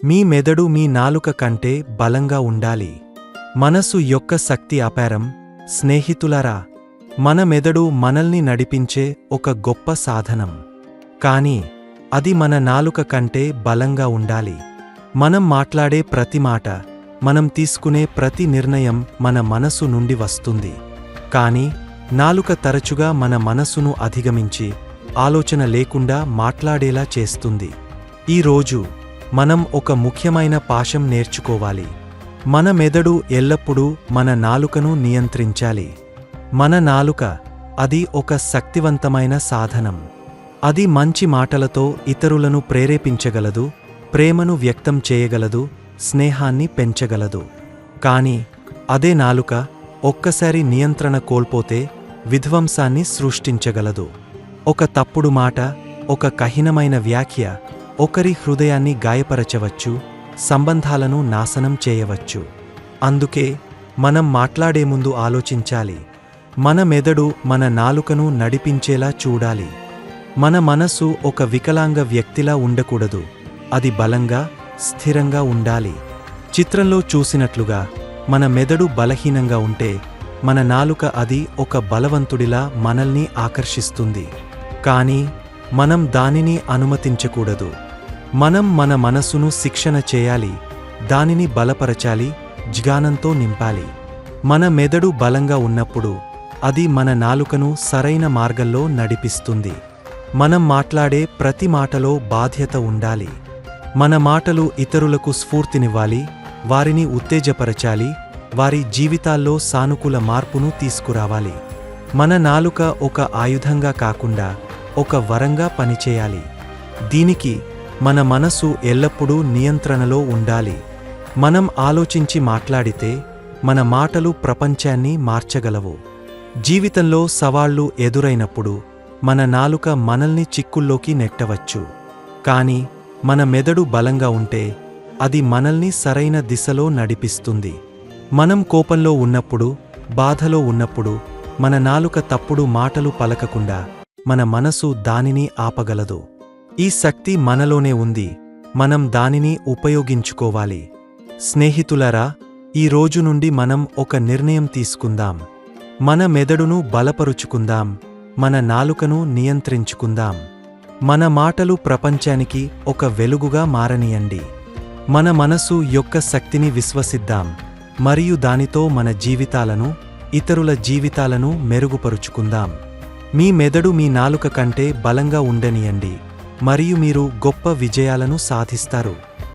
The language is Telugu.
మీ మెదడు మీ నాలుక కంటే బలంగా ఉండాలి. మనసు యొక్క శక్తి అపారం స్నేహితులరా. మన మెదడు మనల్ని నడిపించే ఒక గొప్ప సాధనం. కాని అది మన నాలుక కంటే బలంగా ఉండాలి. మనం మాట్లాడే ప్రతి మాట మనం తీసుకునే ప్రతి నిర్ణయం మన మనసు నుండి వస్తుంది. కాని నాలుక తరచుగా మన మనసును అధిగమించి ఆలోచన లేకుండా మాట్లాడేలా చేస్తుంది. ఈ రోజు మనం ఒక ముఖ్యమైన పాశం నేర్చుకోవాలి. మన మెదడు ఎల్లప్పుడూ మన నాలుకను నియంత్రించాలి. మన నాలుక అది ఒక శక్తివంతమైన సాధనం. అది మంచి మాటలతో ఇతరులను ప్రేరేపించగలదు ప్రేమను వ్యక్తం చేయగలదు స్నేహాన్ని పెంచగలదు. కాని అదే నాలుక ఒక్కసారి నియంత్రణ కోల్పోతే విధ్వంసాన్ని సృష్టించగలదు. ఒక తప్పుడు మాట ఒక కఠినమైన వ్యాఖ్య ఒకరి హృదయాన్ని గాయపరచవచ్చు సంబంధాలను నాశనం చేయవచ్చు. అందుకే మనం మాట్లాడే ముందు ఆలోచించాలి. మన మెదడు మన నాలుకను నడిపించేలా చూడాలి. మన మనసు ఒక వికలాంగ వ్యక్తిలా ఉండకూడదు. అది బలంగా స్థిరంగా ఉండాలి. చిత్రంలో చూసినట్లుగా మన మెదడు బలహీనంగా ఉంటే మన నాలుక అది ఒక బలవంతుడిలా మనల్ని ఆకర్షిస్తుంది. కానీ మనం దానిని అనుమతించకూడదు. మనం మన మనసును శిక్షణ చేయాలి దానిని బలపరచాలి జ్ఞానంతో నింపాలి. మన మెదడు బలంగా ఉన్నప్పుడు అది మన నాలుకను సరైన మార్గంలో నడిపిస్తుంది. మనం మాట్లాడే ప్రతి మాటలో బాధ్యత ఉండాలి. మన మాటలు ఇతరులకు స్ఫూర్తినివ్వాలి వారిని ఉత్తేజపరచాలి వారి జీవితాల్లో సానుకూల మార్పును తీసుకురావాలి. మన నాలుక ఒక ఆయుధంగా కాకుండా ఒక వరంగా పనిచేయాలి. దీనికి మన మనసు ఎల్లప్పుడూ నియంత్రణలో ఉండాలి. మనం ఆలోచించి మాట్లాడితే మన మాటలు ప్రపంచాన్ని మార్చగలవు. జీవితంలో సవాళ్ళు ఎదురైనప్పుడు మన నాలుక మనల్ని చిక్కుల్లోకి నెట్టవచ్చు. కాని మన మెదడు బలంగా ఉంటే అది మనల్ని సరైన దిశలో నడిపిస్తుంది. మనం కోపంలో ఉన్నప్పుడు బాధలో ఉన్నప్పుడు మన నాలుక తప్పుడు మాటలు పలకకుండా మన మనసు దానిని ఆపగలదు. ఈ శక్తి మనలోనే ఉంది మనం దానిని ఉపయోగించుకోవాలి. స్నేహితులరా ఈ రోజు నుండి మనం ఒక నిర్ణయం తీసుకుందాం. మన మెదడును బలపరుచుకుందాం మన నాలుకను నియంత్రించుకుందాం. మన మాటలు ప్రపంచానికి ఒక వెలుగుగా మారనియండి. మన మనసు యొక్క శక్తిని విశ్వసిద్దాం మరియు దానితో మన జీవితాలను ఇతరుల జీవితాలను మెరుగుపరుచుకుందాం. మీ మెదడు మీ నాలుక కంటే బలంగా ఉండనియండి. మరియు మీరు గొప్ప విజయాలను సాధిస్తారు.